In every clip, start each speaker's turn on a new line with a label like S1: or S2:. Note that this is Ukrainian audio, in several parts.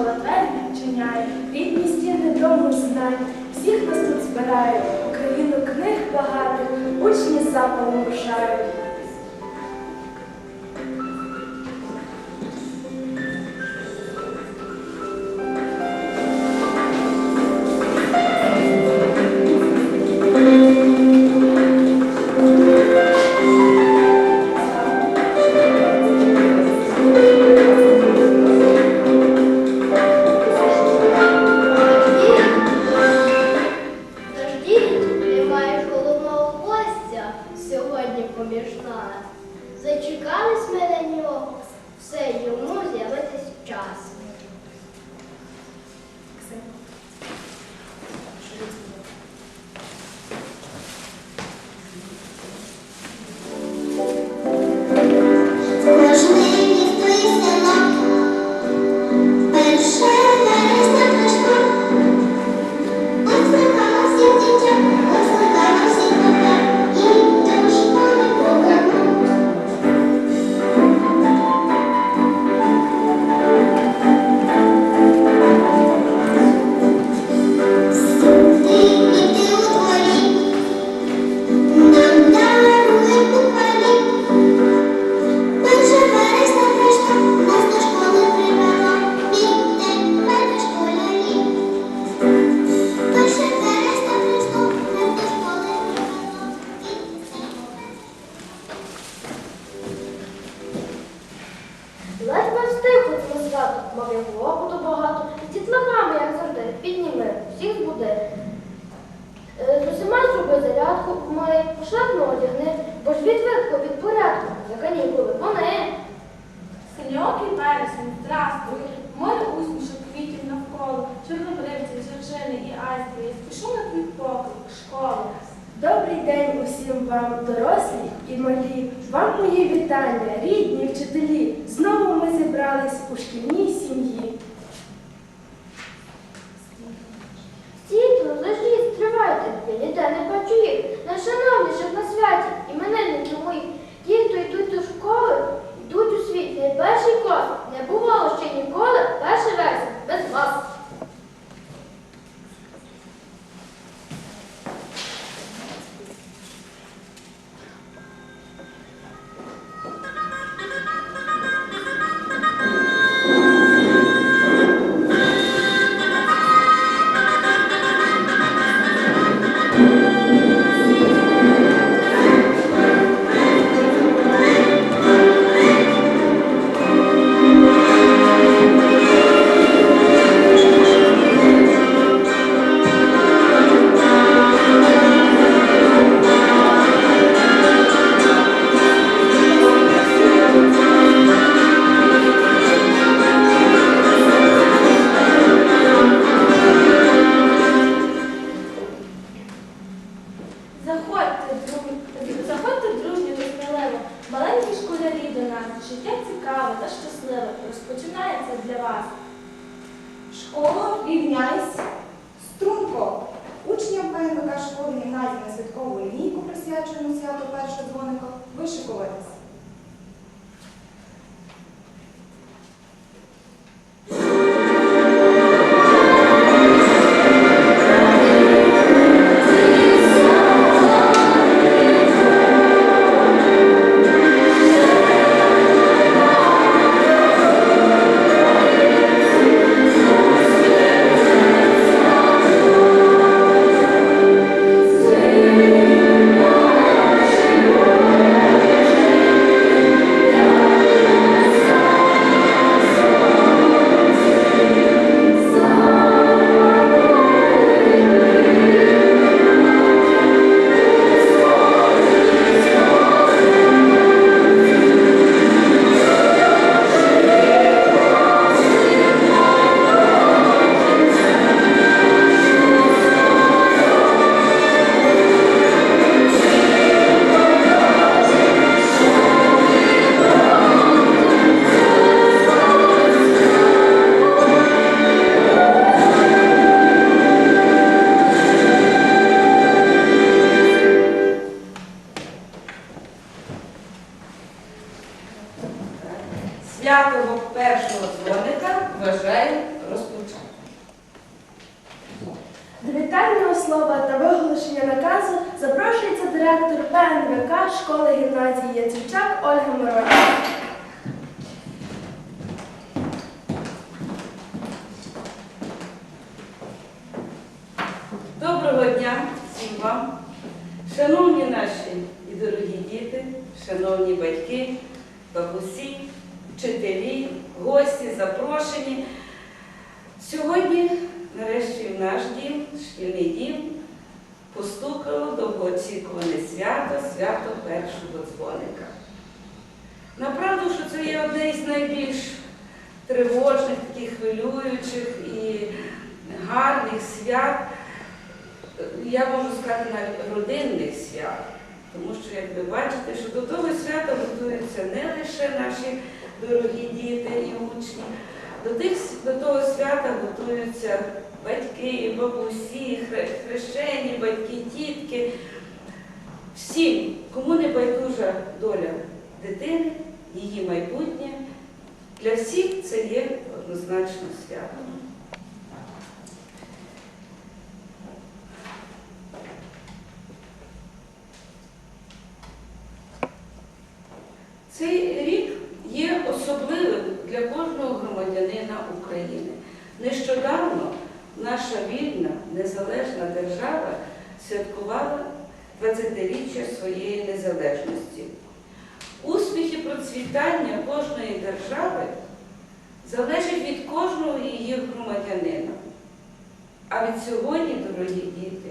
S1: молодвельник чиняє, рідні стіни дому ж знань, всіх нас тут збирає, Україну книг багатих, учні запалом рушають.
S2: бажає розпочати. До
S3: вітального слова та виголошення наказу запрошується директор ПНВК школи гімназії Яцівчак Ольга Миронівна.
S2: Я можу сказати навіть родинних свят, тому що, як ви бачите, що до того свята готуються не лише наші дорогі діти і учні, до, тих, до того свята готуються батьки, бабусі, хре- хрещені, батьки, тітки. Всі, кому не байдужа доля дитини, її майбутнє, для всіх це є однозначно свято. Цей рік є особливим для кожного громадянина України. Нещодавно наша вільна, незалежна держава святкувала 20-річчя своєї незалежності. Успіх і процвітання кожної держави залежить від кожного її громадянина. А від сьогодні, дорогі діти,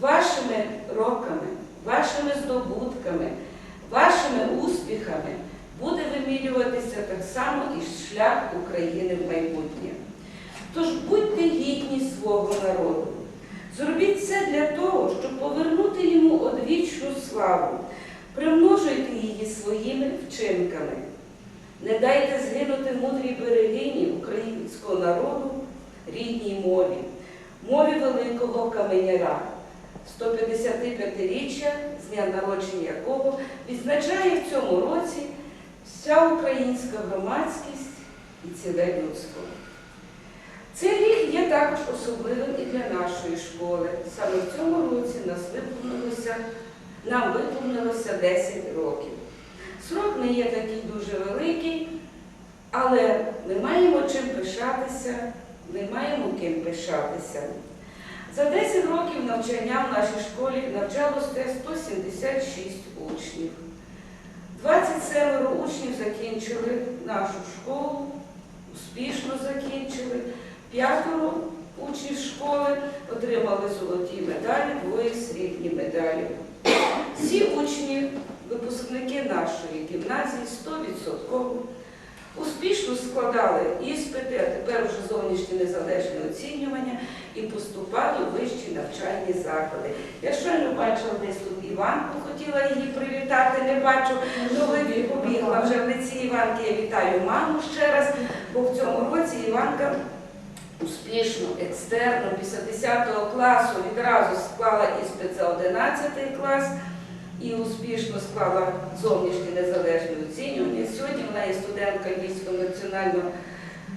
S2: вашими роками, вашими здобутками, вашими успіхами буде вимірюватися так само і шлях України в майбутнє. Тож будьте гідні свого народу. Зробіть все для того, щоб повернути йому одвічну славу, примножуйте її своїми вчинками. Не дайте згинути мудрій берегині українського народу рідній мові, мові великого каменяра, 155-річчя з дня народження якого відзначає в цьому році вся українська громадськість і ціле людство. Цей рік є також особливим і для нашої школи. Саме в цьому році нас виповнилося, нам виповнилося 10 років. Срок не є такий дуже великий, але ми маємо чим пишатися, ми маємо ким пишатися. За 10 років навчання в нашій школі навчалося 176 учнів. 27 учнів закінчили нашу школу, успішно закінчили. П'ятеро учнів школи отримали золоті медалі, двоє срібні медалі. Всі учні, випускники нашої гімназії 100% успішно складали іспити, а тепер вже зовнішнє незалежне оцінювання і поступали в вищі навчальні заклади. Я щойно бачила десь тут Іванку, хотіла її привітати, не бачу, ну ви побігла вже в лиці Іванки. Я вітаю маму ще раз, бо в цьому році Іванка успішно, екстерно, після 10 класу відразу склала іспит за 11 клас і успішно склала зовнішнє незалежне оцінювання. Сьогодні вона є студентка Львівського національного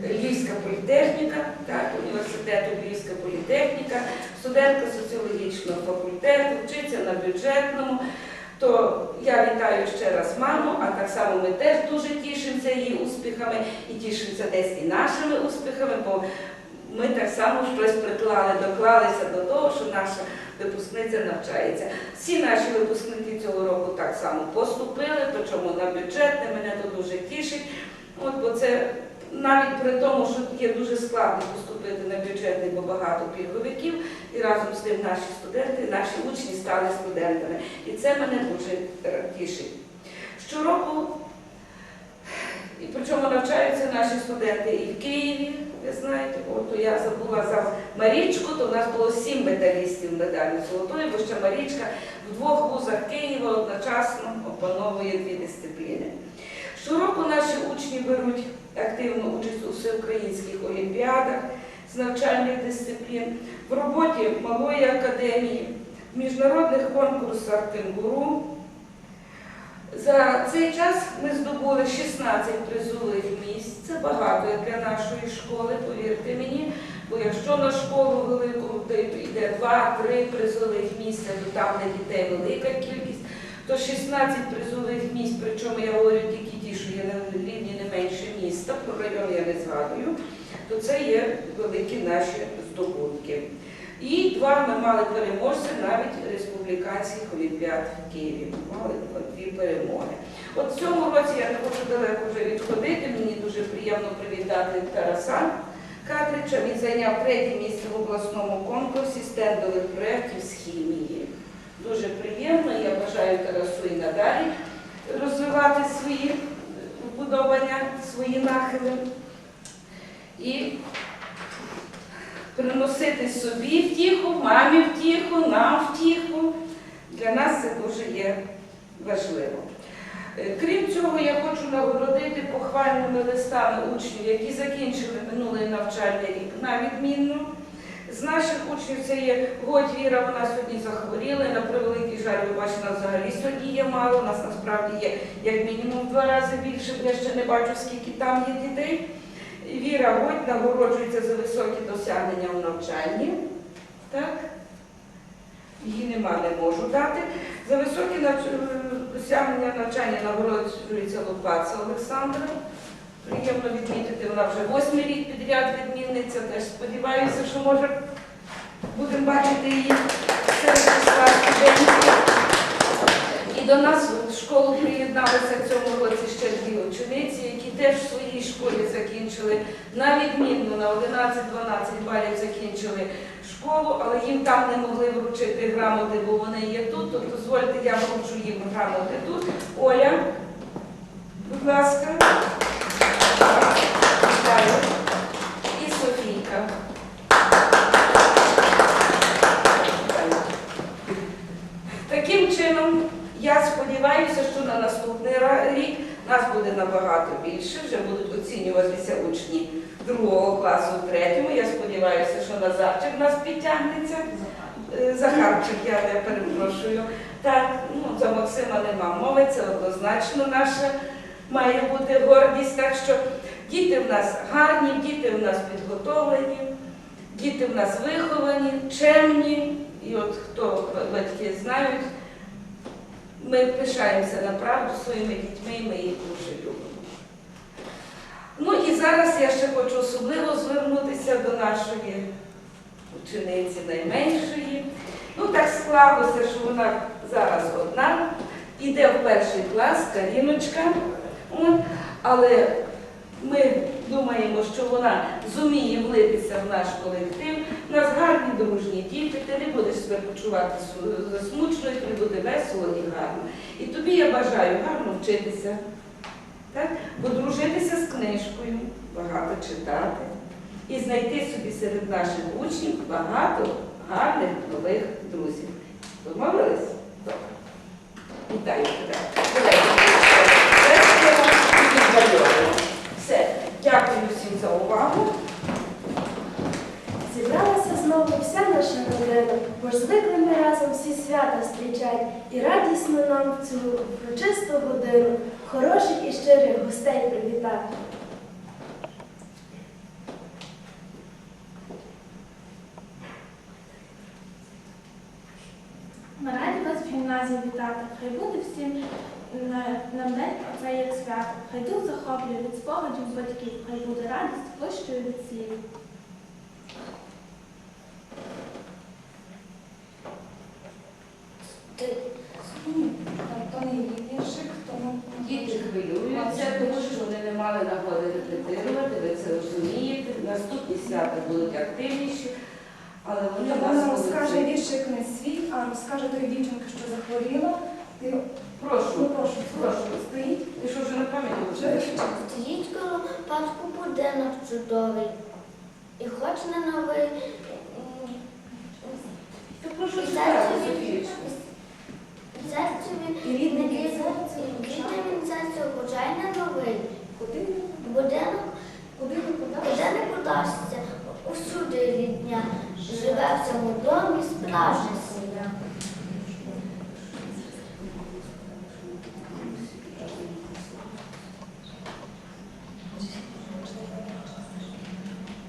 S2: Львівська політехніка, так, університету Львівська політехніка, студентка соціологічного факультету, вчиться на бюджетному. То я вітаю ще раз маму, а так само ми теж дуже тішимося її успіхами і тішимося десь і нашими успіхами, бо ми так само щось приклали, доклалися до того, що наша випускниця навчається. Всі наші випускники цього року так само поступили, причому на бюджетне, мене то дуже тішить. От, бо це навіть при тому, що є дуже складно поступити на бюджетний, бо багато пільговиків, і разом з тим наші студенти, наші учні стали студентами. І це мене дуже е, тішить. Щороку, і причому навчаються наші студенти і в Києві, ви знаєте, от я забула за Марічку, то в нас було сім медалістів медалі золотої, бо ще Марічка в двох вузах Києва одночасно опановує дві дисципліни. Щороку наші учні беруть активну участь у всеукраїнських олімпіадах з навчальних дисциплін, в роботі малої академії, в міжнародних конкурсах кенгуру. За цей час ми здобули 16 призових місць. Це багато для нашої школи, повірте мені. Бо якщо на школу велику де йде 2-3 призових місця, то там для дітей велика кількість, то 16 призових місць, причому я говорю тільки ті, що є на рівні не менше міста, про район я не згадую, то це є великі наші здобутки. Два ми мали переможців навіть республіканських олімпіад в Києві. Мали дві перемоги. От в цьому році я не хочу далеко вже відходити. Мені дуже приємно привітати Тараса Катрича. Він зайняв третє місце в обласному конкурсі стендових проєктів з хімії. Дуже приємно. Я бажаю Тарасу і надалі розвивати свої вбудовання, свої нахили. І приносити собі втіху, мамі втіху, нам втіху. Для нас це дуже є важливо. Е, Крім цього, я хочу нагородити похвальними листами учнів, які закінчили минулий навчальний рік на відмінно. З наших учнів це є Годь Віра, вона сьогодні захворіла. На превеликий жаль, ви бачите, нас взагалі сьогодні є мало. У нас насправді є як мінімум два рази більше, я ще не бачу, скільки там є дітей. Віра Годь нагороджується за високі досягнення у навчанні. Так? Її нема, не можу дати. За високі навч- досягнення навчання нагороджується Лопаца Олександра. Приємно відмітити, вона вже восьмий рік підряд відмінниця. Теж сподіваюся, що може будемо бачити її серед. І до нас в школу приєдналися в цьому році ще дві учениці, які теж в своїй школі закінчили на відмінно на 11-12 балів закінчили школу, але їм там не могли вручити грамоти, бо вони є тут. То дозвольте, я вручу їм грамоти тут. Оля, будь ласка. Вітаю. І Софійка. Вітаю. Таким чином, я сподіваюся, що на наступний ра- рік нас буде набагато більше, вже будуть оцінюватися учні другого класу третьому. Я сподіваюся, що Назарчик в нас підтягнеться. Е, Захарчик, я не перепрошую. Так, ну за Максима нема мови, це однозначно наша має бути гордість. Так що діти в нас гарні, діти в нас підготовлені, діти в нас виховані, чемні. І от хто батьки знають, ми пишаємося направду своїми дітьми, і ми їх дуже любимо. Ну і зараз я ще хочу особливо звернутися до нашої учениці найменшої. Ну так склалося, що вона зараз одна, іде в перший клас, Каріночка. Але ми думаємо, що вона зуміє влитися в наш колектив. У нас гарні дружні діти, ти не будеш себе почувати засмучено, тобі буде весело і гарно. І тобі я бажаю гарно вчитися, так? подружитися з книжкою, багато читати і знайти собі серед наших учнів багато гарних нових друзів. Домовились? Добре. Вітаю тебе. Давайте. Весело і відбадьорено. Все. Дякую всім за увагу.
S3: Зібралася знову вся наша родина, бо ж звикли ми разом всі свята зустрічать, і радісно нам в цю врочисту годину хороших і щирих гостей привітати. Ми раді вас в гімназії вітати. Хай буде всім на, на день оце як свято. Хай дух захоплює від спогадів батьків, хай буде радість вищою від слів.
S4: То не її віршик, тому
S2: Діти хвилюються, тому що вони не мали нагоди репетирувати, ви це розумієте. Наступні свята будуть активніші, але вони
S4: вона розкаже
S2: молодці.
S4: віршик не свій, а розкаже тої дівчинки, що захворіла. Ти, ну
S2: Прошу,
S4: прошу,
S2: прошу.
S4: стоїть.
S2: Ти що вже на пам'ять
S4: Вже.
S5: Стоїть коло парку будинок чудовий. І хоч не новий. м,
S2: Ти прошу
S5: І
S2: читати,
S5: серцеві
S4: І рідний
S5: не
S4: і душа.
S5: він серце, хоча й не новий.
S4: Куди,
S5: Будинок,
S4: куди
S5: не подашся, усюди рідня. Живе в цьому домі справжня сім'я.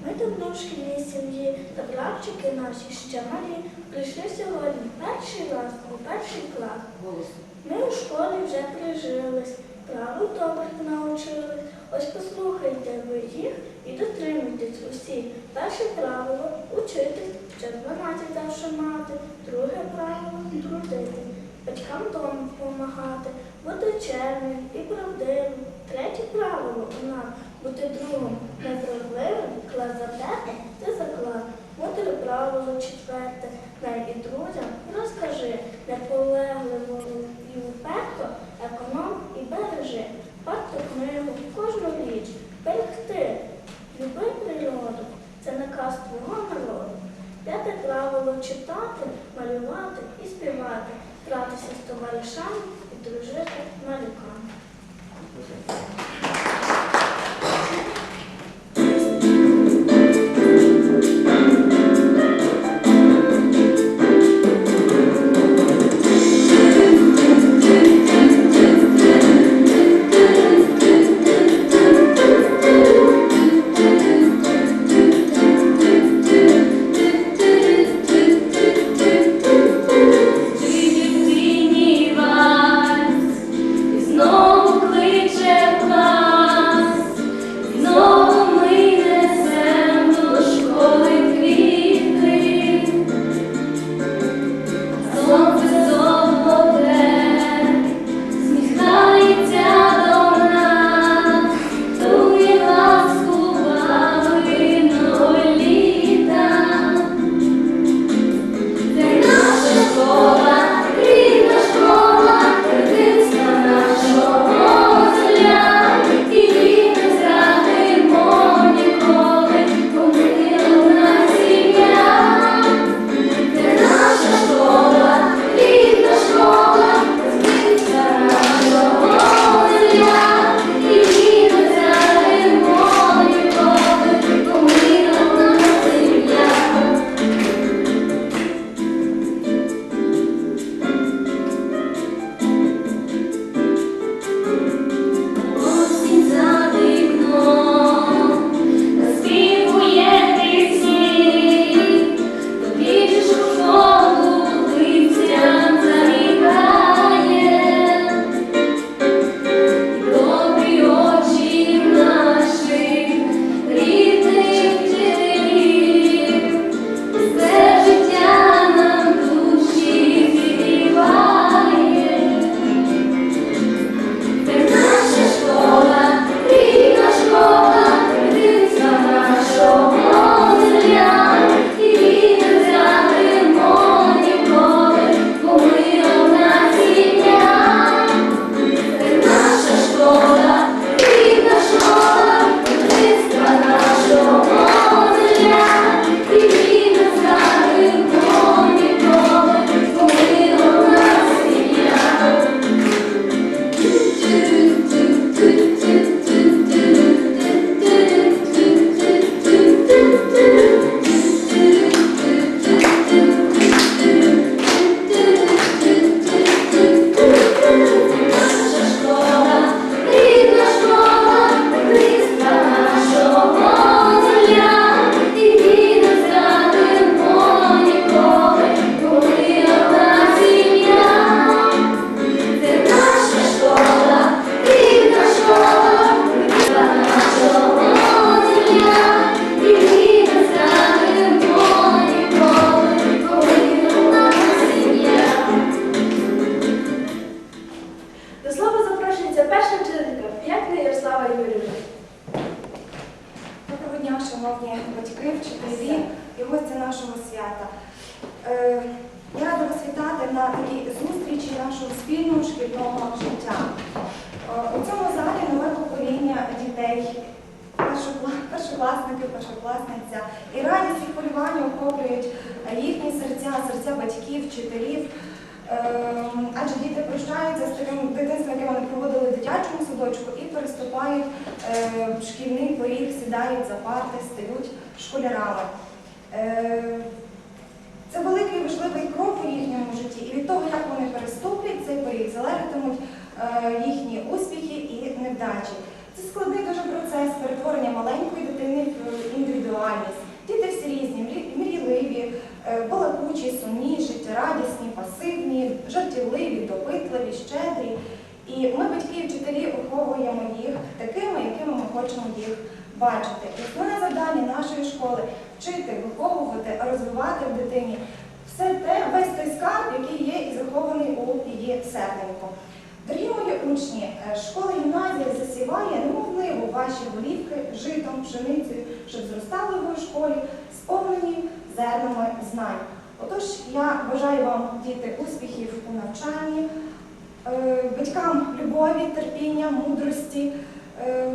S6: Ми давно в шкільній сім'ї, та братчики наші ще малі. Прийшли сьогодні перший раз у перший клас. Ми у школі вже прижились, правил добрих научились. Ось послухайте ви їх і дотримуйтесь усі. Перше правило учитись, щоб 12 завжди мати. Друге правило трудитись, батькам дому допомагати, бути чемним і правдивим. Третє правило у нас бути другом, невразливим, клас за тебе, ти заклад. Мудре правило четверте, най і друзям розкажи, неполегливо і уперто, економ і бережи, варто книгу, кожну річ, берегти, люби природу, це наказ твого народу. П'яте правило читати, малювати і співати, братися з товаришами і дружити
S4: батьки, вчителі і гості нашого свята. Е, Я рада вас вітати на такій зустрічі нашого спільного шкільного життя. Е, У цьому залі нове покоління дітей, першокла- першокласники, першокласниця. І радість і хвилювання охоплюють їхні серця, серця батьків, вчителів. Ем, адже діти прощаються з таким дитинством, яке вони проводили в дитячому садочку, і переступають ем, шкільний поріг, сідають за парти, стають школярами. Ем, це великий важливий крок у їхньому житті, і від того, як вони переступлять цей поріг, залежатимуть е, їхні успіхи і невдачі. Це складний дуже процес перетворення маленької дитини в індивідуальність. Діти всі різні, мрійливі, е, балакучі, сумні, життєрадісні, пасивні. батьки і вчителі виховуємо їх такими, якими ми хочемо їх бачити. І Основне завдання нашої школи вчити, виховувати, розвивати в дитині все те, весь той скарб, який є і захований у її серденьку. Дорогі мої учні, е, школа гімназія засіває немовливо ваші голівки житом, пшеницею, щоб зростали ви в школі, сповнені зернами знань. Отож, я бажаю вам, діти, успіхів у навчанні батькам любові, терпіння, мудрості, е,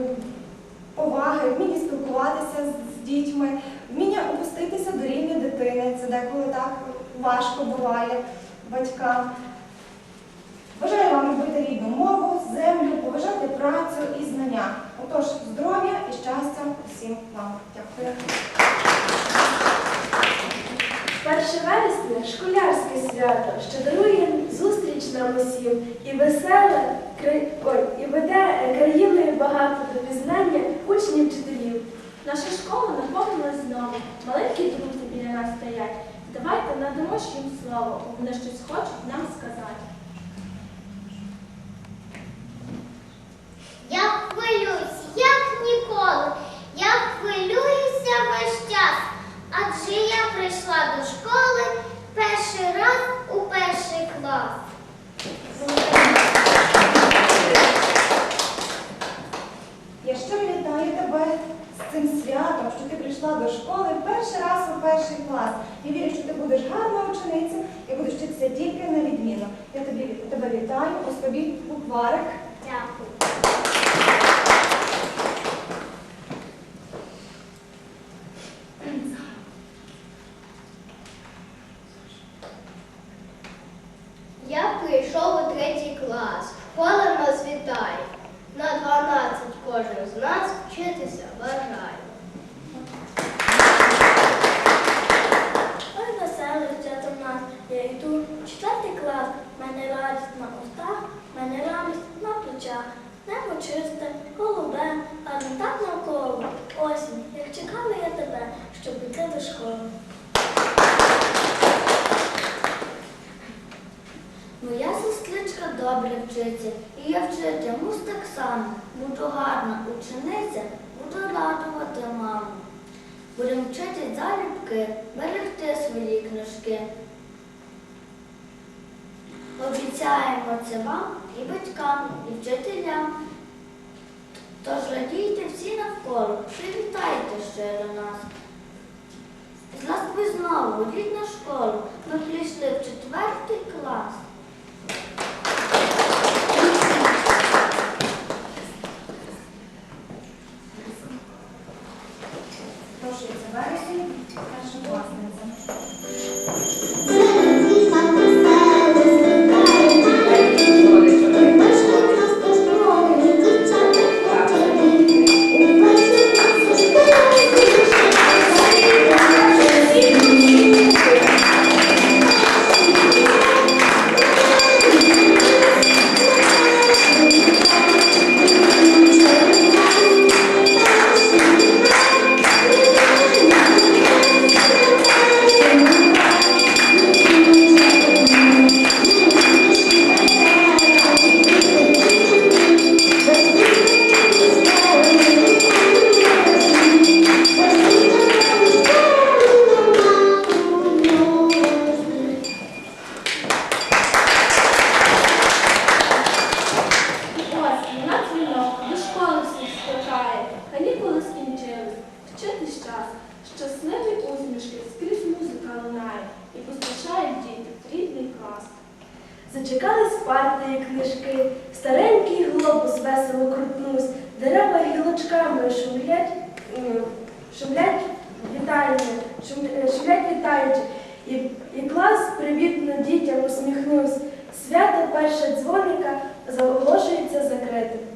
S4: поваги, вміння спілкуватися з- дітьми, вміння опуститися до рівня дитини. Це деколи так важко буває батькам. Бажаю вам любити рідну мову, землю, поважати працю і знання. Отож, здоров'я і щастя усім вам. Дякую.
S3: 1 вересня школярське свято, що дарує зустріч нам усім і веселе, ой, і веде країною багато до пізнання учнів вчителів. Наша школа наповнилась знову. Маленькі друзі біля нас стоять. Давайте надамо ж їм слово, бо вони щось хочуть нам сказати.
S5: Я хвилююсь, як ніколи. Я хвилююся весь час. Адже я прийшла до школи перший раз у перший клас.
S4: Я щиро вітаю тебе з цим святом, що ти прийшла до школи перший раз у перший клас. Я вірю, що ти будеш гарна учениця і будеш вчитися тільки на відміну. Я тобі тебе вітаю, ось тобі букварик.
S5: Дякую.
S7: Я прийшов у третій клас. Школа нас вітає. На 12 кожен з нас вчитися бажає.
S8: Ой, веселий дитя в нас. Я йду в четвертий клас. Мене радість на устах, мене радість на плечах. Небо чисте, голубе, а не так навколо. Осінь, як чекала я тебе, щоб піти до школи.
S1: Моя сестричка добре вчиться, і я вчитимусь так само. Буду гарна учениця, буду радувати маму. Будемо вчити залюбки, берегти свої книжки. Обіцяємо це вам і батькам, і вчителям. Тож радійте всі навколо, привітайте щиро нас. З нас ви знову, в рідну школу, ми прийшли в четвертий клас.
S9: Зачекались парти і книжки, старенький глобус весело крутнусь, дерева гілочками шумлять, шумлять вітальні, е, шумлять вітаючи, і, і клас привітно дітям усміхнувся. Свято перше дзвоника заголошується закритим.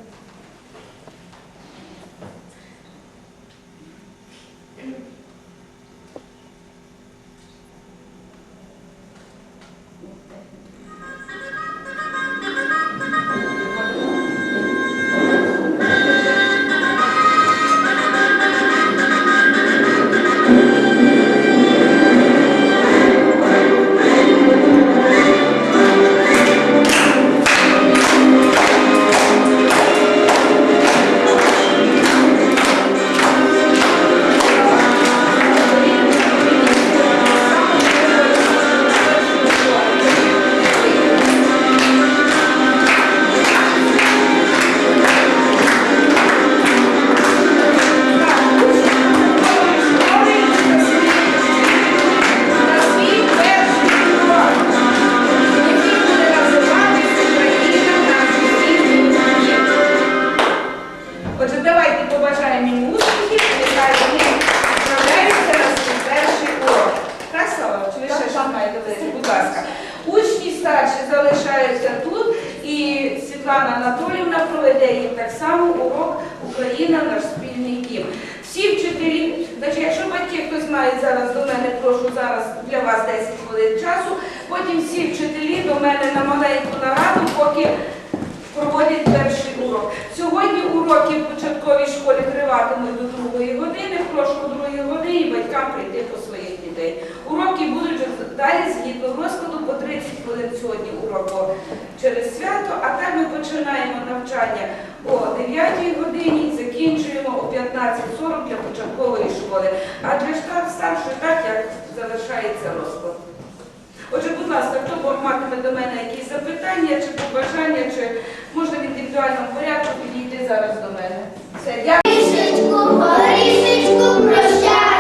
S2: Всі значить, якщо батьки хтось має зараз до мене, прошу зараз для вас 10 хвилин часу. Потім всі вчителі до мене на маленьку нараду, поки проводять перший урок. Сьогодні уроки в початковій школі триватимуть до другої години. Прошу о другій годині батькам прийти по своїх дітей. Уроки будуть далі згідно розкладу по 30 хвилин сьогодні уроку через свято, а так ми починаємо навчання о 9 годині закінчуємо о 15.40 для початкової школи. А для штат старшої так як залишається розклад. Отже, будь ласка, хто матиме до мене якісь запитання чи побажання, чи можна в індивідуальному порядку підійти зараз до мене. Все, дякую.
S7: Рішечку, прошу